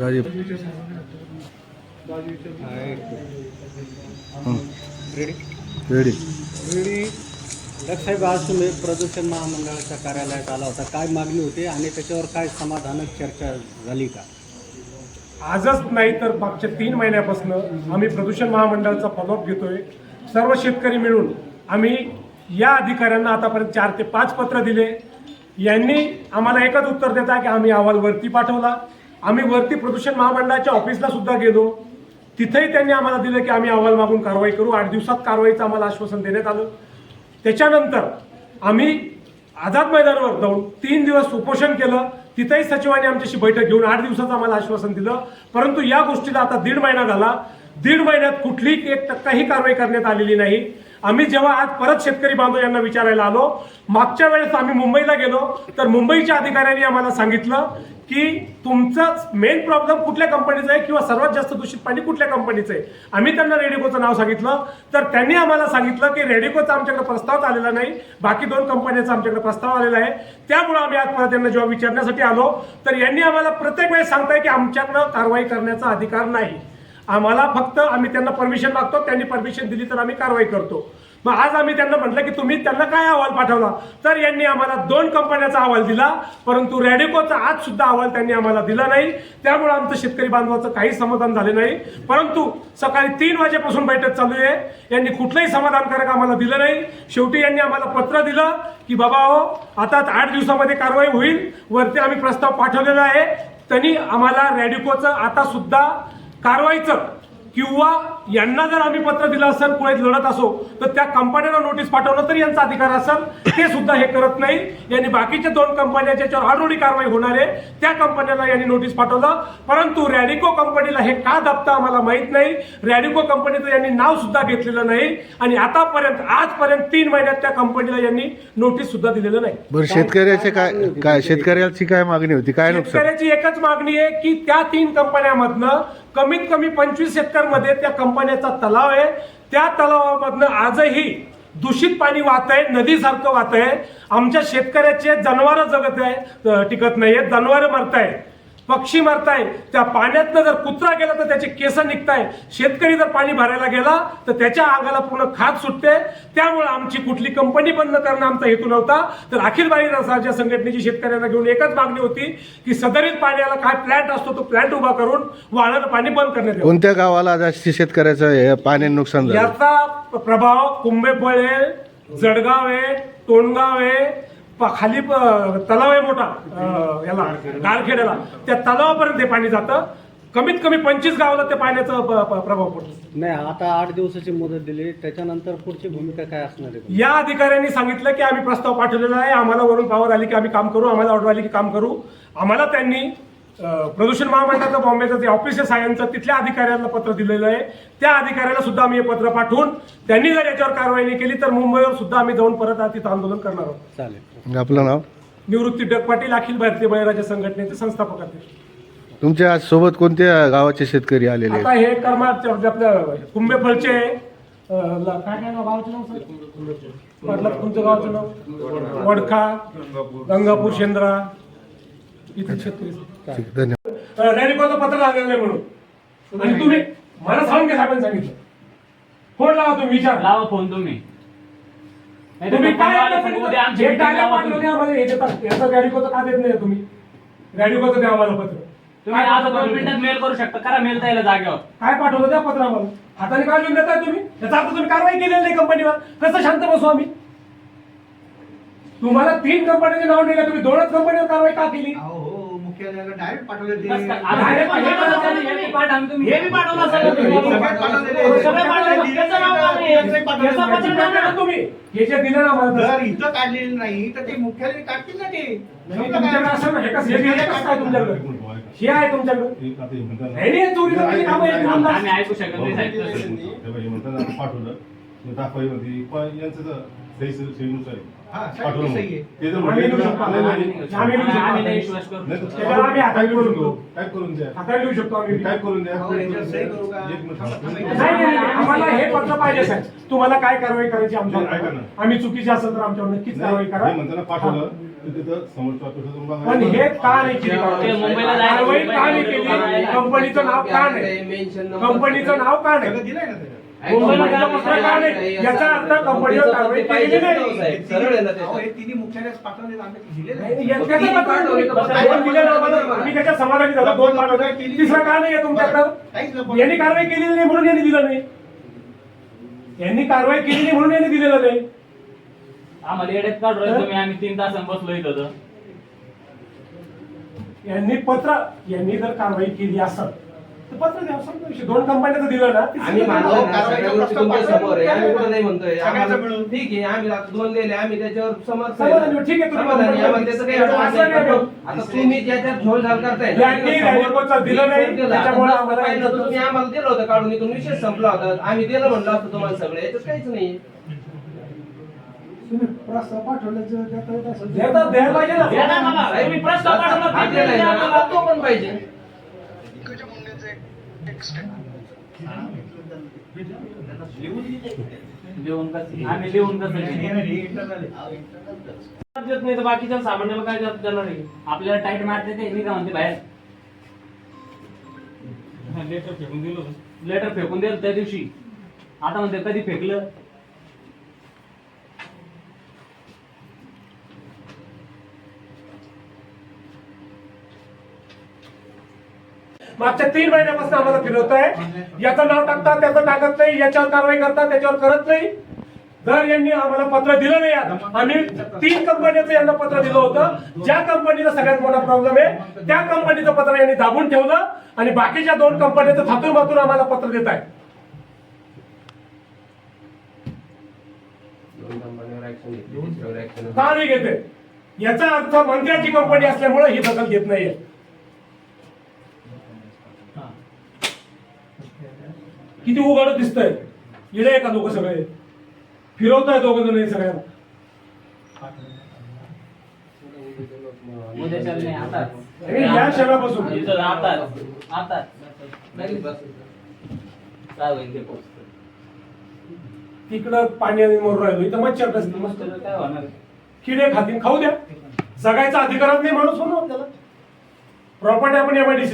Rajiv. Ready ready साहेब आज तुम्ही प्रदूषण महामंडळाच्या कार्यालयात आला होता. काय मागणी होती आणि त्याच्यावर काय समाधानक चर्चा झाली का? आजच नाही तर मागच्या तीन महिन्यापासून आम्ही प्रदूषण महामंडळाचा फॉलोअप घेतोय. सर्व शेतकरी मिळून आम्ही या अधिकाऱ्यांना आतापर्यंत चार ते पाच पत्र दिले. यांनी आम्हाला एकच उत्तर देता की आम्ही अहवाल वरती पाठवला. आम्ही वरती प्रदूषण महामंडळाच्या ऑफिसला सुद्धा गेलो. तिथेही त्यांनी आम्हाला दिलं की आम्ही अहवाल मागून कारवाई करू. आठ दिवसात कारवाईचं आम्हाला आश्वासन देण्यात आलं. त्याच्यानंतर आम्ही आझाद मैदानावर जाऊन तीन दिवस उपोषण केलं. तिथेही सचिवांनी आमच्याशी बैठक घेऊन आठ दिवसाचं आम्हाला आश्वासन दिलं. परंतु या गोष्टीला आता दीड महिना झाला. दीड महिन्यात कुठलीही एक टक्काही कारवाई करण्यात आलेली नाही. आम्ही जेव्हा आज परत शेतकरी बांधव यांना विचारायला आलो मागच्या वेळेस आम्ही मुंबईला गेलो तर मुंबईच्या अधिकाऱ्यांनी आम्हाला सांगितलं की तुमचं मेन प्रॉब्लेम कुठल्या कंपनीचा आहे किंवा सर्वात जास्त दूषित पाणी कुठल्या कंपनीचं आहे? आम्ही त्यांना रेडिकोचं नाव सांगितलं. तर त्यांनी आम्हाला सांगितलं की रेडिकोचा आमच्याकडे प्रस्ताव आलेला नाही. बाकी दोन कंपन्यांचा आमच्याकडे प्रस्ताव आलेला आहे. त्यामुळे आम्ही आज परत त्यांना जेव्हा विचारण्यासाठी आलो. तर यांनी आम्हाला प्रत्येक वेळेस सांगताय की आमच्याकडं कारवाई करण्याचा अधिकार नाही. आम्हाला फक्त आम्ही त्यांना परमिशन मागतो त्यांनी परमिशन दिली तर आम्ही कारवाई करतो. मग आज आम्ही त्यांना म्हटलं की तुम्ही त्यांना काय अहवाल पाठवला? तर यांनी आम्हाला दोन कंपन्याचा अहवाल दिला परंतु रॅडिकोचा आज सुद्धा अहवाल त्यांनी आम्हाला दिला नाही. त्यामुळे आमचं शेतकरी बांधवाचं काही समाधान झाले नाही. परंतु सकाळी तीन वाजेपासून बैठक चालू आहे. यांनी कुठलंही समाधानकारक आम्हाला दिलं नाही. शेवटी यांनी आम्हाला पत्र दिलं की बाबा हो आता आठ दिवसामध्ये कारवाई होईल. वरती आम्ही प्रस्ताव पाठवलेला आहे. त्यांनी आम्हाला रॅडिकोचं आता सुद्धा कारवाईचं किंवा यांना जर आम्ही पत्र दिलं असेल पुढे लढत असो तर त्या कंपन्यांना नोटीस पाठवणं तरी यांचा अधिकार असेल. ते सुद्धा हे करत नाही. यांनी बाकीच्या दोन कंपन्या ज्याच्यावर ऑलरेडी कारवाई होणार आहे. त्या कंपन्याला यांनी नोटीस पाठवलं. परंतु रॅडिको कंपनीला हे का दाबतं आम्हाला माहीत नाही. रॅडिको कंपनीचं यांनी नाव सुद्धा घेतलेलं नाही. आणि आतापर्यंत आजपर्यंत तीन महिन्यात त्या कंपनीला यांनी नोटीस सुद्धा दिलेलं नाही. बरं शेतकऱ्याचे काय काय शेतकऱ्याची काय मागणी होती? काय शेतकऱ्याची एकच मागणी आहे की त्या तीन कंपन्यामधनं कमीत कमी पंचवीस एकरमध्ये त्या कंपन्याचा तलाव आहे. त्या तलावामधनं आजही दूषित पाणी वाहत आहे नदीसारखं वाहत आहे आमच्या शेतकऱ्याचे जनावरं जगत आहे टिकत नाही आहेत जनावरं मरताय पक्षी मरताय त्या पाण्यातनं जर कुत्रा गेला तर त्याचे केस निघताय शेतकरी जर पाणी भरायला गेला तर त्याच्या अंगाला पूर्ण खात सुटते. त्यामुळे आमची कुठली कंपनी बंद करणं आमचा हेतू नव्हता. तर अखिल भारतीय रसाच्या संघटनेची शेतकऱ्यांना घेऊन एकच मागणी होती की सदरीत पाण्याला काय प्लॅन्ट असतो तो प्लॅन्ट उभा करून वाहणारं पाणी बंद करण्यात कोणत्या गावाला जास्त शेतकऱ्याचं पाण्याने नुकसान याचा प्रभाव कुंभेफळ आहे जळगाव आहे टोणगाव आहे खाली प- तलाव आहे मोठा याला गारखेड्याला त्या तलावापर्यंत हे पाणी जातं. कमीत कमी पंचवीस गावाला त्या पाण्याचा प्रभाव पडतो. नाही आता आठ दिवसाची मुदत दिली. त्याच्यानंतर पुढची भूमिका काय असणार आहे? या अधिकाऱ्यांनी सांगितलं की आम्ही प्रस्ताव पाठवलेला आहे. आम्हाला वरून पावर आली की आम्ही काम करू. आम्हाला ऑर्डर आली की काम करू. आम्हाला त्यांनी प्रदूषण महामंडळाचं बॉम्बेचं जे ऑफिसेस आहे यांचं तिथल्या अधिकाऱ्यांना पत्र दिलेलं आहे. त्या अधिकाऱ्याला सुद्धा आम्ही हे पत्र पाठवून त्यांनी जर याच्यावर कारवाई नाही केली तर मुंबईवर सुद्धा आम्ही जाऊन परत तिथं आंदोलन करणार आहोत. चालेल. आपलं नाव? निवृत्ती डग पाटील अखिल भारतीय बळीराजा संघटनेचे संस्थापक अध्यक्ष. तुमच्या आज सोबत कोणत्या गावाचे शेतकरी आलेले आहेत? आता हे कर्माचे आपलं कुंभेफळचे अं, ल- काय काय नाव? गावाचं नाव सर? म्हटलं तुमचं गावाचं नाव? वडखा गंगापूर शेंद्रा इथे शेतकरी ठीक, धन्यवाद. रॅडिकोचं पत्र लागलेलं नाही म्हणून? आणि तुम्ही मला सांगून घ्या साहेबांनी सांगितलं. फोन लावा तुम्ही विचार? लावा फोन तुम्ही. नाही तर तुम्ही काय कंपनीवाले आता सांगू उद्या आमची meeting टाका लावा पाठवलं तुम्ही. नाही आम्हाला देतात याचं रॅडिकोचं का देत नाही तुम्ही? रॅडिकोचं द्या आम्हाला पत्र? तुम्ही काय आता दोन पाठवलं? मिनिटात मेल करू शकता. करा मेल द्यायला जागेवर. काय पाठवलं त्या पत्र आम्हाला? हाताने काय लिहून देताय तुम्ही? याचा अर्थ तुम्ही कारवाई केलेली नाही कंपनीवर कसं शांत बसू आम्ही? तुम्हाला तीन कंपन्यांचे नाव दिले तुम्ही दोनच कंपनीवर कारवाई का केली? हो मुख्यालयाला डायरेक्ट पाठवले ते बस का? आता हे पण- हे पण असेल, हे बी पाठवा तुम्ही. हे बी पाठवलं असेल तुम्ही. सगळ्यात पाठवलेले. सगळं पाठवलं. त्याचं नाव काय आहे? याचं पाठवलं. याचं पत्र याचं टाका. टाका तुम्ही हे जे दिलं ना मला जर इथं काढलेलं नाही तर ते मुख्यालय काढतील ना ते नाही, तुमच्याकडे असं नाही. हे कसं- हे दिलं कसं काय तुमच्याकडे हे आहे तुमच्याकडे नाही, नाही, चोरीचं काम आहे, आमदार. आम्ही ऐकू शकत नाही साहेब तसं. पाठवलं यांचं सही आहे. हा, पाठवलं सही मग. आहे. हो, आम्हाला हे पत्र पाहिजे साहेब. तुम्हाला काय कारवाई करायची आमच्या. आम्ही चुकीचे असेल तर आमच्यावर नक्कीच कारवाई करा. हे म्हणताना पाठवलं. पण हे का नाही कारवाई? का केली. कंपनीचं नाव का नाही? कंपनीचं नाव का नाही? सगळं दिलंय ना त्याच्यात. कंपनीचं पत्र का नाही याचा अर्थ कंपनीवर कारवाई केलेली नाही. सरळ आहे ना अहो, ते हे तिन्ही मुख्यालयास पाठवले आम्ही दिलेलं नाही, आहे. याचं पत्र दोन दिलेलं आम्हाला. आम्ही त्याच्या समाधानी झालो दोन पाठवले तिसरं का नाही आहे तुमच्याकडं. काहीच यांनी कारवाई केलेली नाही म्हणून यांनी दिलं नाही. यांनी कारवाई केली नाही म्हणून यांनी दिलेलं नाही. आम्हाला येड्यात काढू राहिले तुम्ही. आम्ही तीन तास बसलो इथं तर. यांनी पत्र यांनी जर कारवाई केली असत पत्र द्या संपला विषय. दोन कंपन्यांचं दिलं ना आम्ही मानलो अहो, ना, कारवाईचा सगळ्या गोष्टी प्रस्ताव तुमच्यासमोर आहे. आम्ही कुठं नाही म्हणतोय. सगळ्यांचं आम्हाला- मिळून. ठीक आहे आम्ही आता दोन दिले आम्ही त्याच्यावर समर्थ समाधानी, ठीक आहे, तुम्ही समाधानी, कंपनी- आम्हाला त्याचं काही त्याचं अडचण असं नाही. नाही. पण आता तुम्ही ज्याच्यात झोल झाल करताय ना, यांनी समोर- रॅलीपत्र दिलं नाही, दिलं. त्याच्यामुळे आता आम्हाला पाहिलं तर तुम्ही आम्हाला दिलं होतं काढून इथून. विषय संपला होता. आम्ही दिलं म्हणलं असतं तुम्हाला सगळं. याच्यात काहीच नाही. देतात द्यायला पाहिजे ना. द्या ना मला. तुम्ही प्रस्ताव पाठवला, हा ते आम्हाला. तो पण पाहिजे लिहून कसं आम्ही लिहून कसं देत नाही तर बाकीच्या सामान्याला काय जात आहे? आपल्याला टाईट मारते ते मी का म्हणते बाहेर? लेटर फेकून दिलं लेटर फेकून दिलं त्या दिवशी. आता म्हणते कधी फेकलं? मागच्या तीन महिन्यापासून आम्हाला फिरवत आहे. याचं नाव टाकतात त्याचं टाकत नाही याच्यावर कारवाई करतात त्याच्यावर करत नाही. जर यांनी आम्हाला पत्र दिलं नाही आम्ही तीन कंपन्यांचं यांना पत्र दिलं होतं. ज्या कंपनीचा सगळ्यात मोठा प्रॉब्लेम आहे त्या कंपनीचं पत्र यांनी दाबून ठेवलं आणि बाकीच्या दोन कंपन्यांचं थातून मातून आम्हाला पत्र देत आहे का नाही घेते याचा अर्थ मंत्र्याची कंपनी असल्यामुळे ही दखल घेत नाहीये. किती उघड दिसतंय? इडे का दोघं सगळे? फिरवताय दोघं जण सगळ्यांना आणि या क्षणापासून. तिकडं पाणी मरून राहिलो. इथं मच्छर मस्त. काय होणार? किडे खातील. खाऊ द्या. जगायचा अधिकारच नाही माणूस म्हणून आपल्याला. प्रॉपर्टी आपण एमआयडीसी